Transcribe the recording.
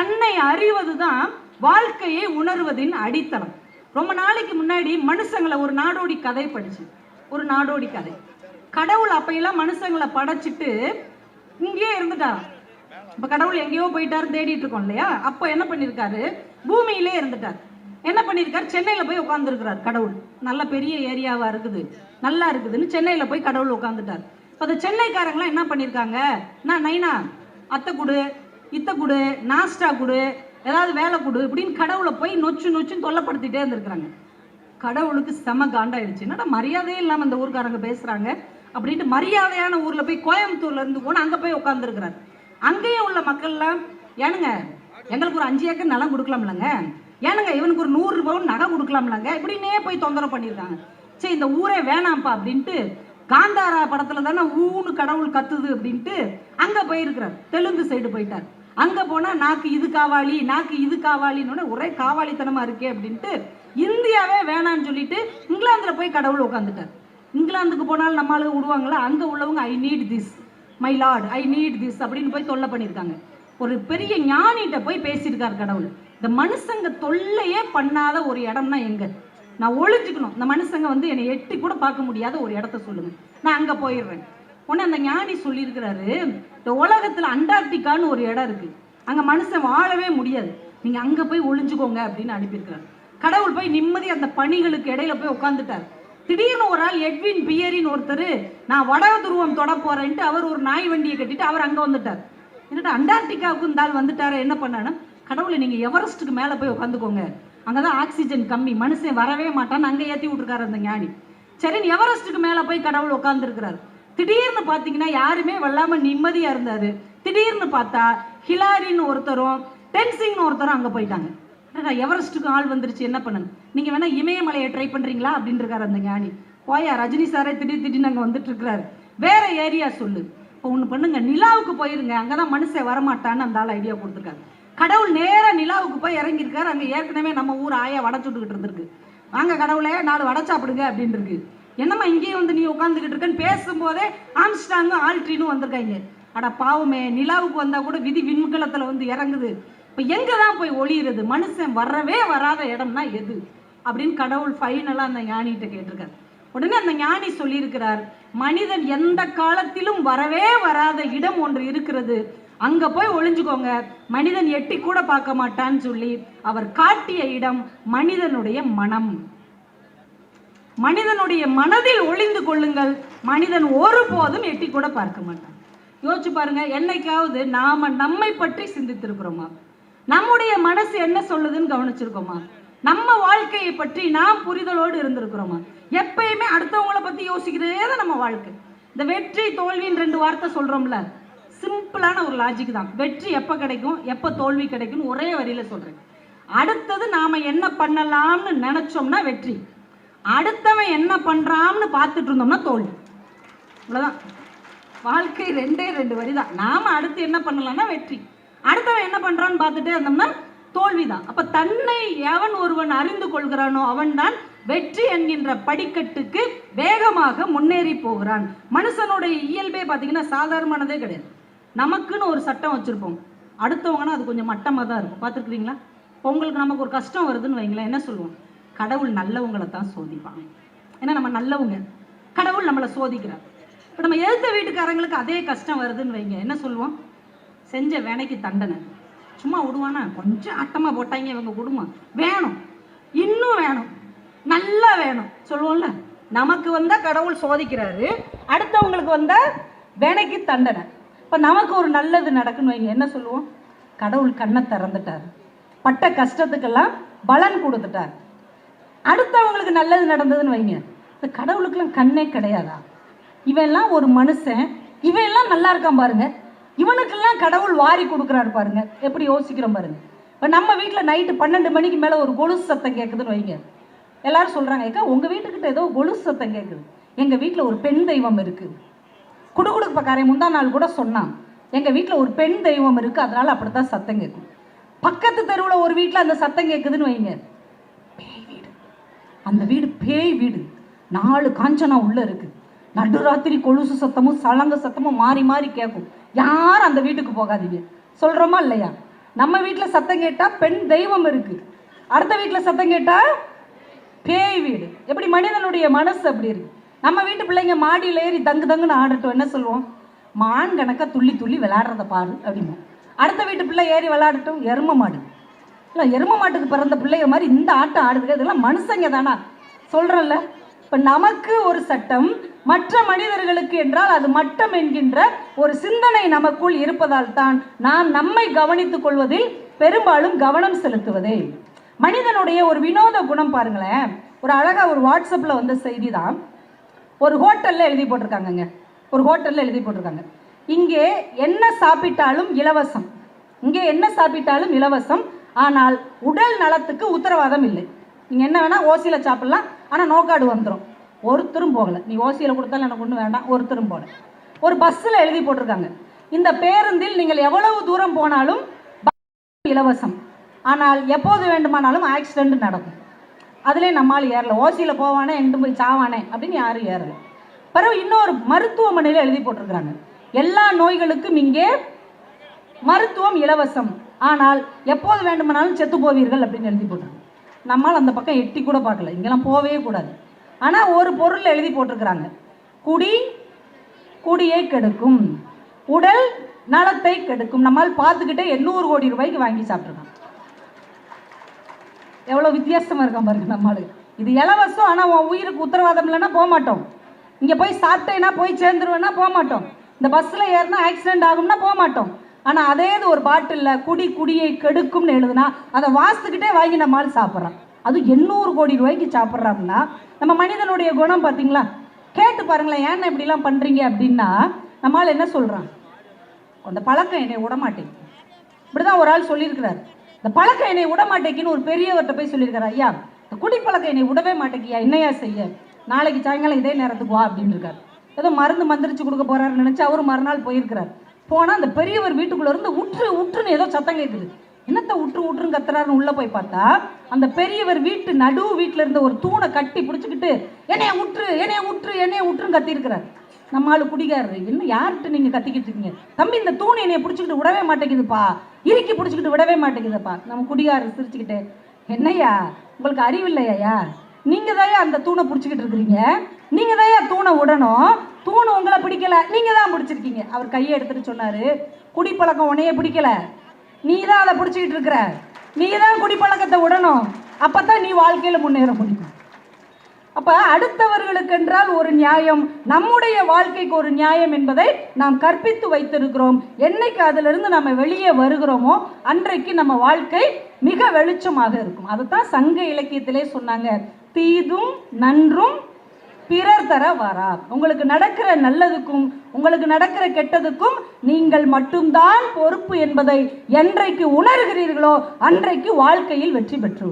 தன்னை அறிவது தான் வாழ்க்கையை உணர்வதின் அடித்தளம். ரொம்ப நாளைக்கு முன்னாடி மனுஷங்களை ஒரு நாடோடி கதை படிச்சு ஒரு நாடோடி கதை. கடவுள் அப்பையெல்லாம் மனுஷங்களை படைச்சிட்டு இங்கேயே இருந்துட்டாராம். இப்ப கடவுள் எங்கேயோ போயிட்டாரு தேடிட்டு இருக்கோம் இல்லையா? அப்ப என்ன பண்ணிருக்காரு? பூமியிலே இருந்துட்டார். என்ன பண்ணிருக்காரு? சென்னையில போய் உட்காந்துருக்கிறார் கடவுள். நல்ல பெரிய ஏரியாவா இருக்குது. நல்லா இருக்குதுன்னு சென்னையில போய் கடவுள் உட்காந்துட்டார் இப்ப அந்த சென்னைக்காரங்களாம் என்ன பண்ணிருக்காங்க? நான் நைனா அத்தை குடு. இத்தை குடு நாஸ்டா குடு ஏதாவது வேலை கொடு இப்படின்னு கடவுளை போய் நொச்சு நொச்சுன்னு தொல்லைப்படுத்திட்டே இருந்திருக்கிறாங்க. கடவுளுக்கு செம காண்டாயிடுச்சு என்னடா மரியாதையே இல்லாமல் இந்த ஊருக்காரங்க பேசுகிறாங்க அப்படின்ட்டு மரியாதையான ஊரில் போய் கோயம்புத்தூர்ல இருந்து போனா அங்கே போய் உட்காந்துருக்கிறார் அங்கேயும் உள்ள மக்கள்லாம் ஏனுங்க எங்களுக்கு ஒரு அஞ்சு ஏக்கர் நிலம் கொடுக்கலாம்லங்க. ஏனுங்க இவனுக்கு ஒரு நூறு பவுன் நகை கொடுக்கலாம்லங்க. இப்படின்னே போய் தொந்தரவு பண்ணியிருக்காங்க சரி இந்த ஊரே வேணாம்ப்பா அப்படின்ட்டு காந்தாரா படத்துல தானே ஊன்னு கடவுள் கத்துது அப்படின்ட்டு அங்கே போயிருக்கிறார். தெலுங்கு சைடு போயிட்டார். அங்க போனா நாக்கு இது காவாளி நாக்கு இது காவாளின்னு ஒரே காவாளித்தனமாக இருக்கே அப்படின்ட்டு இந்தியாவே வேணான்னு சொல்லிட்டு இங்கிலாந்துல போய் கடவுள் உட்காந்துட்டார் இங்கிலாந்துக்கு போனாலும் நம்ம ஆளுங்க விடுவாங்களா? அங்க உள்ளவங்க I need this my lord I need this அப்படின்னு போய் தொல்லை பண்ணியிருக்காங்க. ஒரு பெரிய ஞானிகிட்ட போய் பேசியிருக்கார் கடவுள். இந்த மனுஷங்க தொல்லையே பண்ணாத ஒரு இடம்னா எங்க? நான் ஒழிஞ்சுக்கணும் இந்த மனுஷங்க வந்து என்னை எட்டி கூட பார்க்க முடியாத ஒரு இடத்த சொல்லுங்க. நான் அங்க போயிடுறேன். உடனே அந்த ஞானி சொல்லியிருக்கிறாரு இந்த உலகத்தில் அண்டார்டிகான்னு ஒரு இடம் இருக்கு. அங்கே மனுஷன் வாழவே முடியாது. நீங்கள் அங்கே போய் ஒளிஞ்சுக்கோங்க அப்படின்னு அனுப்பியிருக்கிறார். கடவுள் போய் நிம்மதி அந்த பணிகளுக்கு இடையில போய் உட்காந்துட்டார் திடீர்னு ஒரு ஆள் எட்வின் பியரின்னு ஒருத்தர் நான் வட துருவம் தொட போறேன்ட்டு அவர் ஒரு நாய் வண்டியை கட்டிட்டு அவர் அங்கே வந்துட்டார். என்னட்டு அண்டார்டிகாவுக்கு இந்த ஆள் வந்துட்டாரு என்ன பண்ணானு கடவுளை நீங்கள் எவரெஸ்ட்டுக்கு மேலே போய் உட்காந்துக்கோங்க அங்கே தான் ஆக்சிஜன் கம்மி மனுஷன் வரவே மாட்டான்னு அங்கே ஏற்றி விட்டுருக்காரு அந்த ஞானி. சரின்னு எவரெஸ்ட்டுக்கு மேலே போய் கடவுள் உட்காந்துருக்கிறார் திடீர்னு பார்த்தீங்கன்னா யாருமே வெள்ளாமல் நிம்மதியா இருந்தாரு. திடீர்னு பார்த்தா ஹிலாரின்னு ஒருத்தரும் டென்சிங்னு ஒருத்தரும் அங்கே போயிட்டாங்க. எவரெஸ்ட்டுக்கு ஆள் வந்துருச்சு என்ன பண்ணுங்க நீங்க வேணா இமயமலையை ட்ரை பண்றீங்களா? அப்படின்னு இருக்காரு அந்த ஞானி. போயா ரஜினி சாரே திடீர் திடீர்னு அங்கே வந்துட்டு இருக்கிறாரு வேற ஏரியா சொல்லு. இப்போ ஒன்று பண்ணுங்க நிலாவுக்கு போயிருங்க. அங்கதான் மனுஷன் வரமாட்டான்னு அந்த ஆள் ஐடியா கொடுத்துருக்காரு. கடவுள் நேராக நிலாவுக்கு போய் இறங்கியிருக்காரு. அங்கே ஏற்கனவே நம்ம ஊர் ஆயா வடை சுட்டுக்கிட்டு இருந்திருக்கு. வாங்க கடவுளே நாலு வடை சாப்பிடுங்க அப்படின்னு இருக்கு என்னம்மா இங்கேயே வந்து நீ உட்காந்துக்கிட்டு இருக்கன்னு பேசும்போதே ஆம்ஸ்டாங்கும் ஆல்ட்ரினும் வந்திருக்காங்க அட பாவமே நிலாவுக்கு வந்தால் கூட விதி விண்கலத்தில் வந்து இறங்குது. இப்போ எங்கே தான் போய் ஒளியிறது? மனுஷன் வரவே வராத இடம்னா எது? அப்படின்னு கடவுள் ஃபைனலாக அந்த ஞானிகிட்ட கேட்டிருக்காரு. உடனே அந்த ஞானி சொல்லியிருக்கிறார் மனிதன் எந்த காலத்திலும் வரவே வராத இடம் ஒன்று இருக்கிறது. அங்கே போய் ஒளிஞ்சுக்கோங்க. மனிதன் எட்டி கூட பார்க்க மாட்டான்னு சொல்லி அவர் காட்டிய இடம் மனிதனுடைய மனம். மனிதனுடைய மனதில் ஒளிந்து கொள்ளுங்கள். மனிதன் ஒருபோதும் எட்டி கூட பார்க்க மாட்டான். யோசிச்சு பாருங்க என்னைக்காவது நாம நம்மை பற்றி சிந்தித்திருக்கிறோமா? நம்முடைய மனசு என்ன சொல்லுதுன்னு கவனிச்சிருக்கோமா? நம்ம வாழ்க்கையை பற்றி நாம் புரிதலோடு இருந்திருக்கிறோமா? எப்பயுமே அடுத்தவங்களை பத்தி யோசிக்கிறதே தான் நம்ம வாழ்க்கை. இந்த வெற்றி தோல்வின்னு ரெண்டு வார்த்தை சொல்றோம்ல சிம்பிளான ஒரு லாஜிக் தான். வெற்றி எப்ப கிடைக்கும்? எப்ப தோல்வி கிடைக்கும்னு ஒரே வரியில சொல்றேன். அடுத்தது நாம என்ன பண்ணலாம்னு நினைச்சோம்னா வெற்றி. அடுத்தவன் என்ன பண்றான்னு பார்த்துட்டு இருந்தோம்னா தோல்வி. அவ்வளவுதான் வாழ்க்கை ரெண்டே ரெண்டு வரி தான் நாம அடுத்து என்ன பண்ணலாம்னா வெற்றி. அடுத்தவன் என்ன பண்றான்னு பார்த்துட்டே இருந்தோம்னா தோல்விதான். அப்ப தன்னை எவன் ஒருவன் அறிந்து கொள்கிறானோ அவன்தான் வெற்றி என்கின்ற படிக்கட்டுக்கு வேகமாக முன்னேறி போகிறான். மனுஷனுடைய இயல்பே பார்த்தீங்கன்னா சாதாரணமானதே கிடையாது. நமக்குன்னு ஒரு சட்டம் வச்சுருப்போம். அடுத்தவங்கன்னா அது கொஞ்சம் மட்டமாக தான் இருக்கும். பார்த்துருக்குறீங்களா? இப்போ உங்களுக்கு நமக்கு ஒரு கஷ்டம் வருதுன்னு வைங்களேன். என்ன சொல்லுவோம்? கடவுள் நல்லவங்களை தான் சோதிப்பாங்க. ஏன்னா நம்ம நல்லவங்க. கடவுள் நம்மளை சோதிக்கிறார். இப்போ நம்ம எழுத்த வீட்டுக்காரங்களுக்கு அதே கஷ்டம் வருதுன்னு வைங்க. என்ன சொல்லுவோம்? செஞ்ச வேலைக்கு தண்டனை. சும்மா விடுவானா? கொஞ்சம் அட்டமாக போட்டாங்க இவங்க குடும்பம். வேணும். இன்னும் வேணும். நல்லா வேணும். சொல்லுவோம்ல? நமக்கு வந்தால் கடவுள் சோதிக்கிறாரு. அடுத்தவங்களுக்கு வந்தால் வேலைக்கு தண்டனை. இப்போ நமக்கு ஒரு நல்லது நடக்குன்னு வைங்க. என்ன சொல்லுவோம்? கடவுள் கண்ணை திறந்துட்டார். பட்ட கஷ்டத்துக்கெல்லாம் பலன் கொடுத்துட்டார். அடுத்தவங்களுக்கு நல்லது நடந்ததுன்னு வைங்க. இந்த கடவுளுக்கெல்லாம் கண்ணே கிடையாதா? இவெல்லாம் ஒரு மனுஷன். இவன் எல்லாம் நல்லா இருக்கான் பாருங்க. இவனுக்கெல்லாம் கடவுள் வாரி கொடுக்குறாரு பாருங்க. எப்படி யோசிக்கிறோம் பாருங்க. இப்போ நம்ம வீட்டில் நைட்டு பன்னெண்டு மணிக்கு மேலே ஒரு கொலுசு சத்தம் கேட்குதுன்னு வைங்க. எல்லாரும் சொல்கிறாங்க ஏக்கா உங்கள் வீட்டுக்கிட்ட ஏதோ கொலுசு சத்தம் கேட்குது எங்கள் வீட்டில் ஒரு பெண் தெய்வம் இருக்குது குடுகுடுக்கு பக்காரன். முந்தா நாள் கூட சொன்னான் எங்கள் வீட்டில் ஒரு பெண் தெய்வம் இருக்குது அதனால் அப்படி தான் சத்தம் கேட்கும் பக்கத்து தெருவில் ஒரு வீட்டில் அந்த சத்தம் கேட்குதுன்னு வைங்க. அந்த வீடு பேய் வீடு. நாலு காஞ்சனா உள்ள இருக்கு. நடுராத்திரி கொலுசு சத்தமும் சலங்க சத்தமும் மாறி மாறி கேட்கும் யாரும் அந்த வீட்டுக்கு போகாதீங்க. சொல்றோமா இல்லையா? நம்ம வீட்டில் சத்தம் கேட்டால் பெண் தெய்வம் இருக்கு. அடுத்த வீட்டில் சத்தம் கேட்டால் பேய் வீடு. எப்படி மனிதனுடைய மனசு அப்படி இருக்கு. நம்ம வீட்டு பிள்ளைங்க மாடியில் ஏறி தங்கு தங்குன்னு ஆடட்டும். என்ன சொல்லுவோம்? மான் கணக்காக துள்ளி துள்ளி விளையாடுறத பாரு அப்படிமோ அடுத்த வீட்டு பிள்ளை ஏறி விளையாடட்டும். எரும மாடு. இல்லை எரும மாட்டுக்கு பிறந்த பிள்ளைங்க மாதிரி இந்த ஆட்டம் ஆடுதுங்க. இதெல்லாம் மனுஷங்க தானா? சொல்கிறேன்ல இப்போ நமக்கு ஒரு சட்டம் மற்ற மனிதர்களுக்கு என்றால் அது மட்டம் என்கின்ற ஒரு சிந்தனை நமக்குள் இருப்பதால் தான் நாம் நம்மை கவனித்துக் கொள்வதில் பெரும்பாலும் கவனம் செலுத்துவதே. மனிதனுடைய ஒரு வினோத குணம் பாருங்களேன். ஒரு அழகாக ஒரு வாட்ஸ்அப்பில் வந்த செய்தி தான் ஒரு ஹோட்டலில் எழுதி போட்டிருக்காங்கங்க. ஒரு ஹோட்டலில் எழுதி போட்டிருக்காங்க. இங்கே என்ன சாப்பிட்டாலும் இலவசம். இங்கே என்ன சாப்பிட்டாலும் இலவசம். ஆனால் உடல் நலத்துக்கு உத்தரவாதம் இல்லை. நீங்கள் என்ன வேணால் ஓசியில் சாப்பிட்லாம். ஆனால் நோக்காடு வந்துடும் ஒருத்தரும் போகலை. நீ ஓசியில் கொடுத்தாலும் எனக்கு ஒன்றும் வேண்டாம். ஒருத்தரும் போகல. ஒரு பஸ்ஸில் எழுதி போட்டிருக்காங்க. இந்த பேருந்தில் நீங்கள் எவ்வளவு தூரம் போனாலும் இலவசம். ஆனால் எப்போது வேண்டுமானாலும் ஆக்சிடெண்ட் நடக்கும். அதிலே நம்மால் ஏறல. ஓசியில் போவானே எங்கிட்டு போய் சாவானே அப்படின்னு யாரும் ஏறல. பிறகு இன்னொரு மருத்துவமனையில் எழுதி போட்டிருக்கிறாங்க. எல்லா நோய்களுக்கும் இங்கே மருத்துவம் இலவசம். ஆனால் எப்போது வேண்டுமானாலும் செத்து போவீர்கள் அப்படின்னு எழுதி போட்டிருக்காங்க நம்மால் அந்த பக்கம் எட்டி கூட பார்க்கல. இங்கெல்லாம் போகவே கூடாது. ஆனால் ஒரு பொருள் எழுதி போட்டிருக்கிறாங்க. குடி குடியை கெடுக்கும். உடல் நலத்தை கெடுக்கும். நம்மால் பார்த்துக்கிட்டே எண்ணூறு கோடி ரூபாய்க்கு வாங்கி சாப்பிட்ருக்கோம் எவ்வளோ வித்தியாசமாக இருக்கான் பாருங்க நம்மளுக்கு இது இலவசம். ஆனால் உன் உயிருக்கு உத்தரவாதம் இல்லைன்னா போக மாட்டோம். இங்கே போய் சாப்பிட்டேன்னா போய் சேர்ந்துருவேன்னா போக மாட்டோம். இந்த பஸ்ஸில் ஏறினா ஆக்சிடென்ட் ஆகும்னா போக மாட்டோம். ஆனால் அதே இது ஒரு பாட்டிலில் குடி குடியை கெடுக்கும்னு எழுதுனா அதை வாசித்துக்கிட்டே வாங்கி நம்மால் சாப்பிட்றான். அதுவும் எண்ணூறு கோடி ரூபாய்க்கு சாப்பிட்றாங்கன்னா நம்ம மனிதனுடைய குணம் பார்த்தீங்களா? கேட்டு பாருங்களேன் ஏன் இப்படிலாம் பண்ணுறீங்க அப்படின்னா நம்மால் என்ன சொல்கிறான் அந்த பழக்கம் என்னை விடமாட்டேங்குது இப்படி தான் ஒரு ஆள் சொல்லியிருக்கிறார். இந்த பழக்கம் என்னை விடமாட்டேங்குன்னு ஒரு பெரியவர்கிட்ட போய் சொல்லியிருக்காரு ஐயா இந்த குடிப்பழக்கம் என்னை விடவே மாட்டேங்கியா என்னையா செய்ய? நாளைக்கு சாயங்காலம் இதே நேரத்துக்கு வா அப்படின்னு இருக்காரு ஏதோ மருந்து மந்திரிச்சு கொடுக்க போறாருன்னு நினச்சி அவரும் மறுநாள் போயிருக்கிறார். போனால் அந்த பெரியவர் வீட்டுக்குள்ளே இருந்து உற்று உற்றுன்னு ஏதோ சத்தம் கேட்குது என்னத்தை உற்று உற்றுன்னு கத்துறாருன்னு உள்ளே போய் பார்த்தா அந்த பெரியவர் வீட்டு நடு வீட்டில் இருந்த ஒரு தூணை கட்டி பிடிச்சிக்கிட்டு என்னைய உற்று என்னைய உற்று என்னைய உற்றுன்னு கத்தியிருக்கிறார் நம்ம ஆளு குடிகாரரு. இன்னும் யார்கிட்ட நீங்கள் கத்திக்கிட்டு இருக்கீங்க? தம்பி இந்த தூண் என்னைய பிடிச்சிக்கிட்டு விடவே மாட்டேங்குதுப்பா. இறுக்கி பிடிச்சிக்கிட்டு விடவே மாட்டேங்குதுப்பா. நம்ம குடிகாரர் சிரிச்சுக்கிட்டு என்னய்யா உங்களுக்கு அறிவு இல்லையா நீங்கள் தாயா அந்த தூணை பிடிச்சிக்கிட்டு இருக்கிறீங்க? நீங்கள் தாயா தூணை விடணும் தூண் உங்களை பிடிக்கல. நீங்க தான் பிடிச்சிருக்கீங்க. அவர் கையை எடுத்துட்டு சொன்னாரு குடிப்பழக்கம் உன்னையே பிடிக்கல. நீ தான் அதை பிடிச்சிக்கிட்டு இருக்கிற. நீ தான் குடிப்பழக்கத்தை விடணும். அப்பதான் நீ வாழ்க்கையில முன்னேற முடியும். அப்ப அடுத்தவர்களுக்கு என்றால் ஒரு நியாயம் நம்முடைய வாழ்க்கைக்கு ஒரு நியாயம் என்பதை நாம் கற்பித்து வைத்திருக்கிறோம். என்னைக்கு அதிலிருந்து நம்ம வெளியே வருகிறோமோ அன்றைக்கு நம்ம வாழ்க்கை மிக வெளிச்சமாக இருக்கும். அதுதான் சங்க இலக்கியத்திலே சொன்னாங்க. தீதும் நன்றும் பிறர் தர வரா உங்களுக்கு நடக்கிற நல்லதுக்கும் உங்களுக்கு நடக்கிற கெட்டதுக்கும் நீங்கள் மட்டும்தான் பொறுப்பு என்பதை என்றைக்கு உணர்கிறீர்களோ அன்றைக்கு வாழ்க்கையில் வெற்றி பெற்று